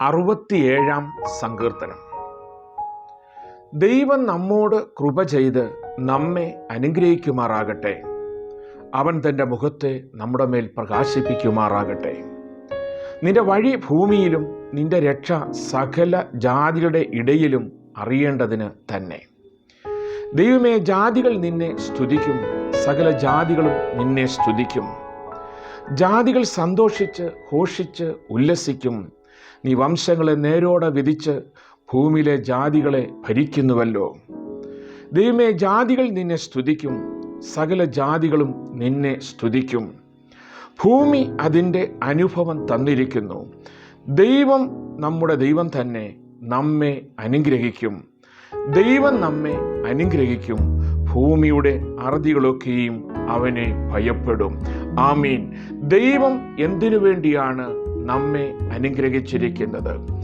അറുപത്തിയേഴാം സങ്കീർത്തനം. ദൈവം നമ്മോട് കൃപ ചെയ്ത് നമ്മെ അനുഗ്രഹിക്കുമാറാകട്ടെ. അവൻ തന്റെ മുഖത്തെ നമ്മുടെ മേൽ പ്രകാശിപ്പിക്കുമാറാകട്ടെ. നിന്റെ വഴി ഭൂമിയിലും നിന്റെ രക്ഷ സകല ജാതികളുടെ ഇടയിലും അറിയേണ്ടതിന് തന്നെ. ദൈവമേ ജാതികൾ നിന്നെ സ്തുതിക്കും സകല ജാതികളും നിന്നെ സ്തുതിക്കും. ജാതികൾ സന്തോഷിച്ച് ഘോഷിച്ച് ഉല്ലസിക്കും. നീ വംശങ്ങളെ നേരോടെ വിധിച്ച് ഭൂമിയിലെ ജാതികളെ ഭരിക്കുന്നുവല്ലോ. ദൈവമേ ജാതികൾ നിന്നെ സ്തുതിക്കും സകല ജാതികളും നിന്നെ സ്തുതിക്കും. ഭൂമി അതിന്റെ അനുഭവം തന്നിരിക്കുന്നു. ദൈവം നമ്മുടെ ദൈവം തന്നെ നമ്മെ അനുഗ്രഹിക്കും. ദൈവം നമ്മെ അനുഗ്രഹിക്കും. ഭൂമിയുടെ അറുതികളൊക്കെയും അവനെ ഭയപ്പെടും. ആമീൻ. ദൈവം എന്തിനു വേണ്ടിയാണ് നമ്മെ അനുഗ്രഹിച്ചിരിക്കുന്നത്?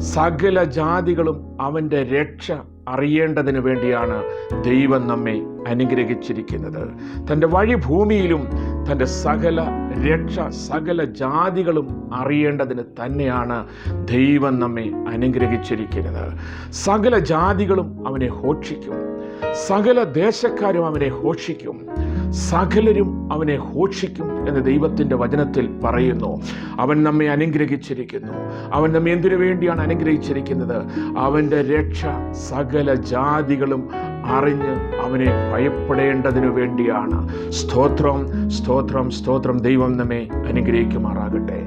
സകല ജാതികളും അവന്റെ രക്ഷ അറിയേണ്ടതിന് വേണ്ടിയാണ് ദൈവം നമ്മെ അനുഗ്രഹിച്ചിരിക്കുന്നത്. തന്റെ വഴി ഭൂമിയിലും തന്റെ സകല രക്ഷ സകല ജാതികളും അറിയേണ്ടതിന് തന്നെയാണ് ദൈവം നമ്മെ അനുഗ്രഹിച്ചിരിക്കുന്നത്. സകല ജാതികളും അവനെ ഘോഷിക്കും സകല ദേശക്കാരും അവനെ ഘോഷിക്കും സകലരും അവനെ ഘോഷിക്കും എന്ന് ദൈവത്തിന്റെ വചനത്തിൽ പറയുന്നു. അവൻ നമ്മെ അനുഗ്രഹിച്ചിരിക്കുന്നു. അവൻ നമ്മെ എന്തിനു വേണ്ടിയാണ് അനുഗ്രഹിച്ചിരിക്കുന്നത്? അവന്റെ രക്ഷ സകല ജാതികളും അറിഞ്ഞ് അവനെ ഭയപ്പെടേണ്ടതിനു വേണ്ടിയാണ്. സ്തോത്രം സ്തോത്രം സ്തോത്രം ദൈവം നമ്മെ അനുഗ്രഹിക്കുമാറാകട്ടെ.